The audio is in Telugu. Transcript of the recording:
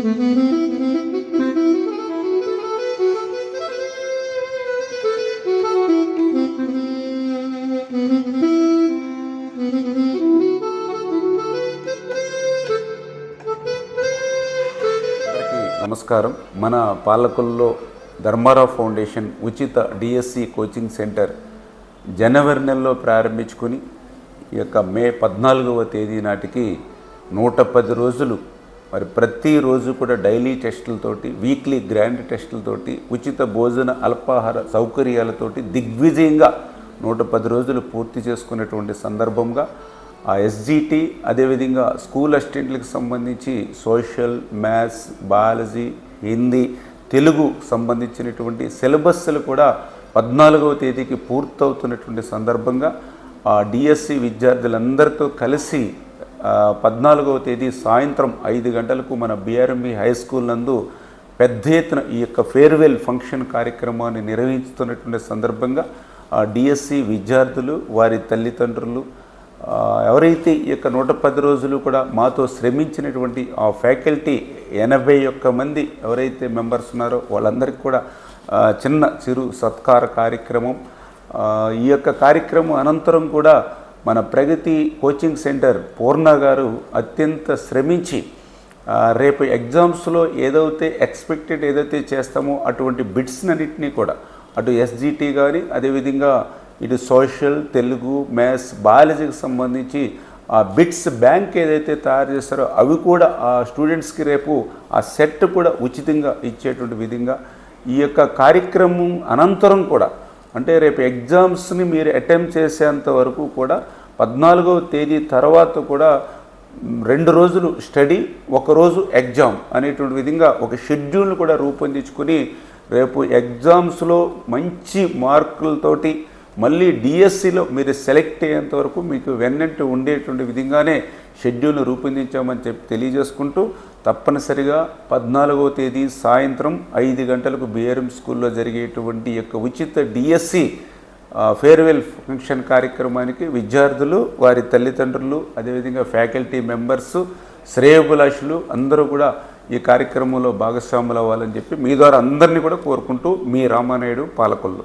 నమస్కారం. మన పాలకుల్లో ధర్మారావు ఫౌండేషన్ ఉచిత డిఎస్సి కోచింగ్ సెంటర్ జనవరి నెలలో ప్రారంభించుకొని ఈ యొక్క మే పద్నాలుగవ తేదీ నాటికి నూట పది రోజులు మరి ప్రతిరోజు కూడా డైలీ టెస్టులతోటి వీక్లీ గ్రాండ్ టెస్టులతోటి ఉచిత భోజన అల్పాహార సౌకర్యాలతోటి దిగ్విజయంగా నూట పది రోజులు పూర్తి చేసుకునేటువంటి సందర్భంగా ఆ ఎస్జిటి అదేవిధంగా స్కూల్ అసిస్టెంట్లకు సంబంధించి social maths biology Hindi Telugu సంబంధించినటువంటి సిలబస్లు కూడా పద్నాలుగవ తేదీకి పూర్తవుతున్నటువంటి సందర్భంగా ఆ డిఎస్సి విద్యార్థులందరితో కలిసి పద్నాలుగవ తేదీ సాయంత్రం ఐదు గంటలకు మన బీఆర్ఎంబీ హై స్కూల్ నందు పెద్ద ఎత్తున ఈ యొక్క ఫేర్వెల్ ఫంక్షన్ కార్యక్రమాన్ని నిర్వహిస్తున్నటువంటి సందర్భంగా డిఎస్సి విద్యార్థులు వారి తల్లిదండ్రులు ఎవరైతే ఈ యొక్క నూట పది రోజులు కూడా మాతో శ్రమించినటువంటి ఆ ఫ్యాకల్టీ ఎనభై ఒక్క మంది ఎవరైతే మెంబర్స్ ఉన్నారో వాళ్ళందరికీ కూడా చిన్న చిరు సత్కార కార్యక్రమం. ఈ యొక్క కార్యక్రమం అనంతరం కూడా మన ప్రగతి కోచింగ్ సెంటర్ పూర్ణ గారు అత్యంత శ్రమించి రేపు ఎగ్జామ్స్లో ఏదైతే ఎక్స్పెక్టెడ్ ఏదైతే చేస్తామో అటువంటి బిట్స్నన్నింటినీ కూడా అటు ఎస్జిటి కానీ అదేవిధంగా ఇటు సోషల్ తెలుగు మ్యాథ్స్ బయాలజీకి సంబంధించి ఆ బిట్స్ బ్యాంక్ ఏదైతే తయారు చేస్తారో అవి కూడా ఆ స్టూడెంట్స్కి రేపు ఆ సెట్ కూడా ఉచితంగా ఇచ్చేటువంటి విధంగా ఈ యొక్క కార్యక్రమం అనంతరం కూడా అంటే రేపు ఎగ్జామ్స్ని మీరు అటెంప్ట్ చేసేంత వరకు కూడా పద్నాలుగవ తేదీ తర్వాత కూడా రెండు రోజులు స్టడీ ఒకరోజు ఎగ్జామ్ అనేటువంటి విధంగా ఒక షెడ్యూల్ కూడా రూపొందించుకుని రేపు ఎగ్జామ్స్లో మంచి మార్కులతోటి మళ్ళీ డిఎస్సిలో మీరు సెలెక్ట్ అయ్యేంత వరకు మీకు వెన్నంటి ఉండేటువంటి విధంగానే షెడ్యూల్ను రూపొందించామని చెప్పి తెలియజేసుకుంటూ తప్పనిసరిగా పద్నాలుగవ తేదీ సాయంత్రం ఐదు గంటలకు బిఆర్ఎం స్కూల్లో జరిగేటువంటి యొక్క ఉచిత డిఎస్సి ఫేర్వెల్ ఫంక్షన్ కార్యక్రమానికి విద్యార్థులు వారి తల్లిదండ్రులు అదేవిధంగా ఫ్యాకల్టీ మెంబర్స్ శ్రేయోభిలాషులు అందరూ కూడా ఈ కార్యక్రమంలో భాగస్వాములు అవ్వాలని చెప్పి మీ ద్వారా అందరినీ కూడా కోరుకుంటూ మీ రామానాయుడు పాలకొల్లు.